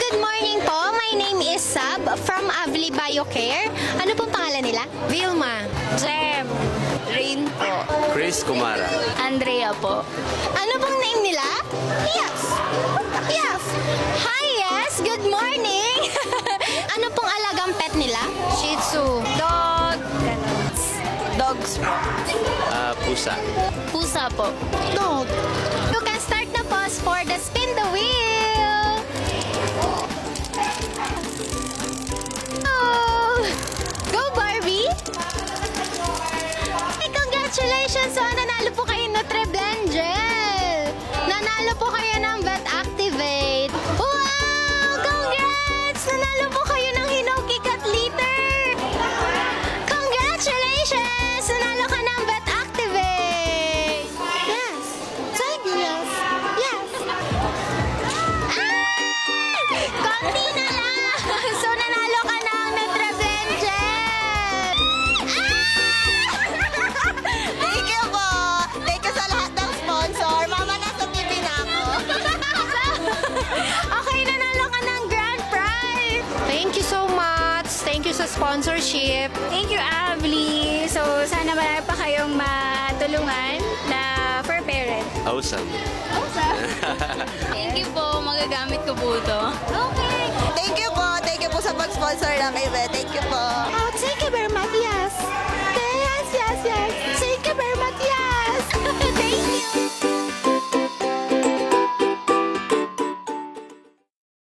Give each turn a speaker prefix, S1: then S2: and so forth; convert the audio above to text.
S1: Good morning po. My name is Sab from Avli Biocare. Ano pong pangalan nila? Vilma.
S2: Jem. Rain po.
S3: Chris Kumara.
S2: Andrea po.
S1: Ano pong name nila? Yes. Yes. Hi, yes. Good morning. ano pong alagang pet nila? Shih Tzu.
S2: Dog. Dogs po.
S3: Ah, pusa.
S2: Pusa po.
S1: Dog. You Hey, congratulations! So, nanalo po kayo sponsorship.
S2: Thank you, Avli. So, sana marami pa kayong matulungan na for parent.
S3: Awesome.
S2: Thank you po. Magagamit ko po ito.
S1: Okay.
S4: Thank you po. Thank you po sa pag-sponsor ng event. Thank you po.